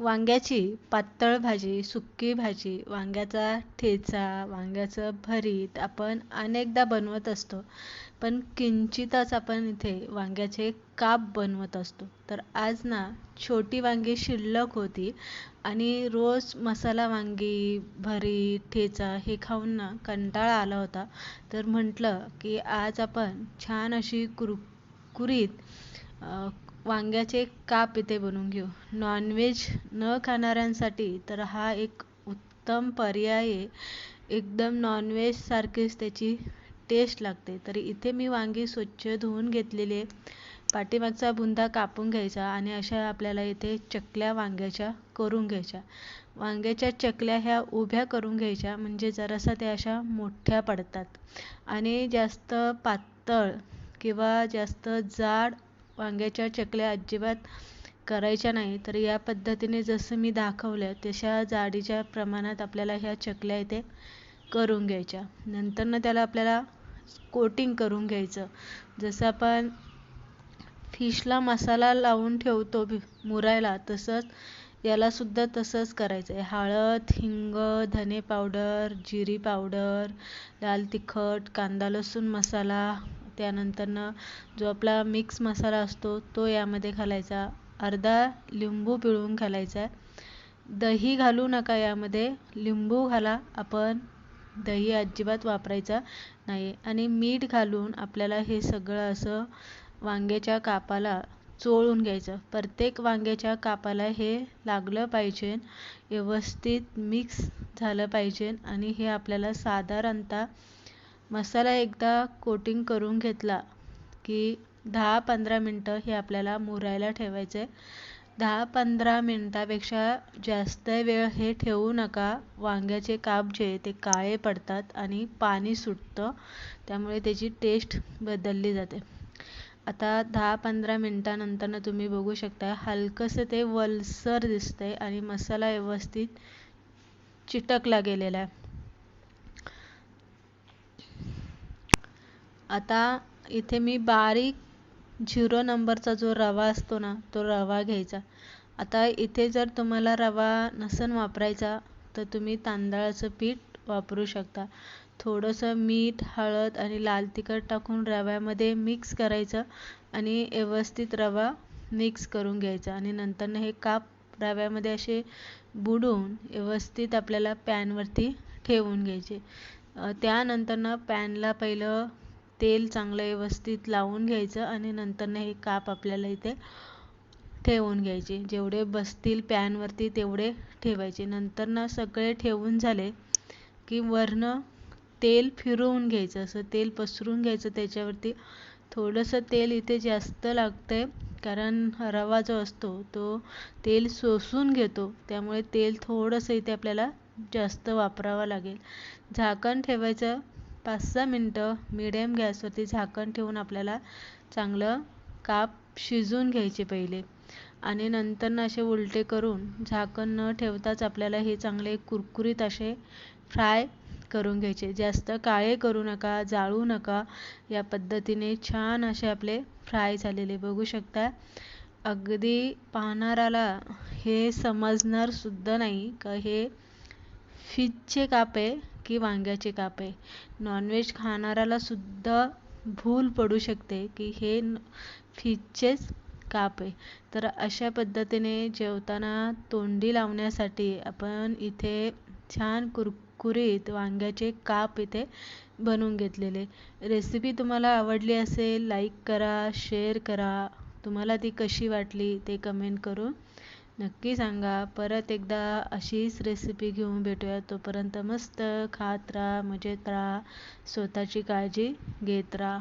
वांग्याची पातळ भाजी सुक्की भाजी वांग्याचा ठेचा वांग्याचं भरीत आपण अनेकदा बनवत असतो. पण किंचितच आपण इथे वांग्याचे काप बनवत असतो. तर आज ना छोटी वांगी शिल्लक होती आणि रोज मसाला वांगी भरीत ठेचा हे खाऊन ना कंटाळा आला होता. तर म्हटलं की आज आपण छान अशी कुरकुरीत वांग्याचे काप इथे बनवून घेऊ. नॉनव्हेज न खाणाऱ्यांसाठी तर हा एक उत्तम पर्याय आहे. एकदम नॉनव्हेजसारखीच त्याची टेस्ट लागते. तर इथे मी वांगी स्वच्छ धुवून घेतलेली आहे. पाठीमागचा बुंदा कापून घ्यायचा आणि अशा आपल्याला इथे चकल्या वांग्याच्या करून घ्यायच्या. वांग्याच्या चकल्या ह्या उभ्या करून घ्यायच्या म्हणजे जरासा त्या अशा मोठ्या पडतात. आणि जास्त पातळ किंवा जास्त जाड वांग्याच्या चकल्या अजिबात करायच्या नाही. तर या पद्धतीने जसं मी दाखवलं तशा जाडीच्या प्रमाणात आपल्याला ह्या चकल्या इथे करून घ्यायच्या. नंतर त्याला आपल्याला कोटिंग करून घ्यायचं. जसं आपण फिशला मसाला लावून ठेवतो मुरायला तसंच यालासुद्धा तसंच करायचं आहे हळद हिंग धने पावडर जिरी पावडर लाल तिखट कांदा लसूण मसाला त्यानंतरनं जो आपला मिक्स मसाला असतो तो यामध्ये घालायचा. अर्धा लिंबू पिळून घालायचा. दही घालू नका यामध्ये. लिंबू घाला. आपण दही अजिबात वापरायचा नाही. आणि मीठ घालून आपल्याला हे सगळं असं वांग्याच्या कापाला चोळून घ्यायचं. प्रत्येक वांग्याच्या कापाला हे लागलं पाहिजे. व्यवस्थित मिक्स झालं पाहिजे. आणि हे आपल्याला साधारणतः मसाला एकदा कोटिंग करून घेतला की दहा पंधरा मिनटं हे आपल्याला मुरायला ठेवायचं आहे दहा पंधरा मिनटापेक्षा जास्त वेळ हे ठेवू नका. वांग्याचे काप जे ते काळे पडतात आणि पाणी सुटतं त्यामुळे त्याची टेस्ट बदलली जाते. आता दहा पंधरा मिनटानंतर तुम्ही बघू शकता हलकंसं ते वलसर दिसतंय आणि मसाला व्यवस्थित चिटकला गेलेला आहे. आता इथे मी बारीक झिरो नंबरचा जो रवा असतो ना तो रवा घ्यायचा. आता इथे जर तुम्हाला रवा नसन वापरायचा तर तुम्ही तांदळाचं पीठ वापरू शकता. थोडंसं मीठ हळद आणि लाल तिखट टाकून रव्यामध्ये मिक्स करायचं आणि व्यवस्थित रवा मिक्स करून घ्यायचा. आणि नंतरनं हे काप रव्यामध्ये असे बुडवून व्यवस्थित आपल्याला पॅनवरती ठेवून घ्यायचे. त्यानंतरनं पॅनला पहिलं तेल चांगलं व्यवस्थित लावून घ्यायचं आणि नंतरनं हे काप आपल्याला इथे ठेवून घ्यायचे. जेवढे बसतील पॅनवरती तेवढे ठेवायचे. नंतरनं सगळे ठेवून झाले की वरनं तेल फिरवून घ्यायचं. असं तेल पसरून घ्यायचं. त्याच्यावरती थोडंसं तेल इथे जास्त लागतं आहे कारण रवा जो असतो तो तेल शोषून घेतो. त्यामुळे तेल थोडंसं इथे आपल्याला जास्त वापरावं लागेल. झाकण ठेवायचं. पाच सहा मिनटं मिडियम गॅसवरती झाकण ठेवून आपल्याला चांगलं काप शिजवून घ्यायचे पहिले. आणि नंतर असे उलटे करून झाकण न ठेवताच आपल्याला हे चांगले कुरकुरीत असे फ्राय करून घ्यायचे. जास्त काळे करू नका जाळू नका. या पद्धतीने छान असे आपले फ्राय झालेले. बघू शकता अगदी पाहणाराला हे समजणार सुद्धा नाही का हे फिशचे काप आहे. की वांग्याचे काप आहे. नॉनव्हेज खाणाऱ्याला सुद्धा भूल पडू शकते की हे फिशचेच काप आहे. तर अशा पद्धतीने जेवताना तोंडी लावण्यासाठी आपण इथे छान कुरकुरीत वांग्याचे काप इथे बनवून घेतलेले. रेसिपी तुम्हाला आवडली असेल लाईक करा शेअर करा. तुम्हाला ती कशी वाटली ते कमेंट करून. नक्की सांगा. परत एकदा अशीच रेसिपी घेऊन भेटूया. तोपर्यंत मस्त खात राहा मजेत राहा. स्वतःची काळजी घेत राहा.